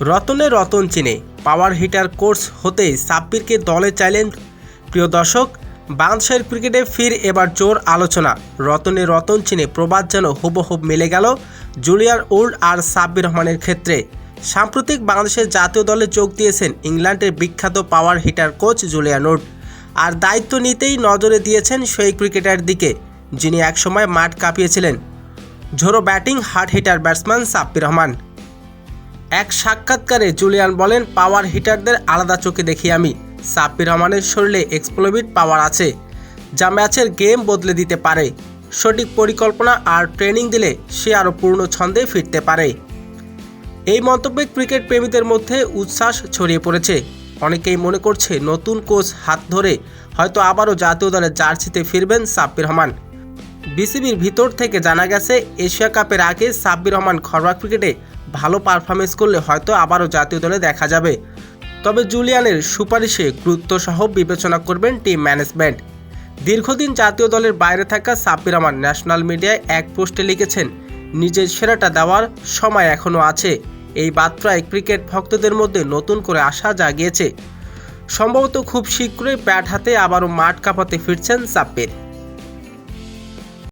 রতনে রতন চিনে। Power hitter course হতেই সাব্বিরকে দলে চাইলেন। প্রিয় দর্শক, বাংলাদেশের ক্রিকেটে ফির এবার জোর আলোচনা। রতনে রতন চিনে প্রবাদ যেন হুবহুব মিলে গেল জুলিয়ার ওল্ড আর সাব্বির রহমানের ক্ষেত্রে। সাম্প্রতিক বাংলাদেশের জাতীয় দলে যোগ দিয়েছেন ইংল্যান্ডের বিখ্যাত power hitter coach Julian Wood. আর দায়িত্ব নিতেই নজরে দিয়েছেন সেই ক্রিকেটার দিকে, যিনি একসময় মাঠ কাঁপিয়েছিলেন। ঝোড়ো batting, hard hitter batsman Sabbir Rahman. এক সাক্ষাৎকারে জুলিয়ান বলেন, পাওয়ার হিটারদের আলাদা চোখে দেখি আমি। সাব্বির রহমানের শরীরে এক্সপ্লোভিড পাওয়ার আছে, যা ম্যাচের গেম বদলে দিতে পারে। সঠিক পরিকল্পনা আর ট্রেনিং দিলে সে আরও পূর্ণ ছন্দে ফিরতে পারে। এই মন্তব্যে ক্রিকেট প্রেমীদের মধ্যে উচ্ছ্বাস ছড়িয়ে পড়েছে। অনেকেই মনে করছে, নতুন কোচ হাত ধরে হয়তো আবারও জাতীয় দলের জার্সিতে ফিরবেন সাব্বির রহমান। বিসিবির ভিতর থেকে জানা গেছে, এশিয়া কাপের আগে সাব্বির রহমান ঘরোয়া ক্রিকেটে ভালো পারফরমেন্স করলে হয়তো আবারও জাতীয় দলে দেখা যাবে। তবে জুলিয়ানের সুপারিশে গুরুত্ব সহ বিবেচনা করবেন টিম ম্যানেজমেন্ট। দীর্ঘদিন জাতীয় দলের বাইরে থাকা সাব্বির রহমান ন্যাশনাল মিডিয়ায় এক পোস্টে লিখেছেন, নিজের সেরাটা দেওয়ার সময় এখনও আছে। এই বার্তায় ক্রিকেট ভক্তদের মধ্যে নতুন করে আশা জাগিয়েছে। সম্ভবত খুব শীঘ্রই ব্যাট হাতে আবারও মাঠ কাঁপাতে ফিরছেন সাব্বির।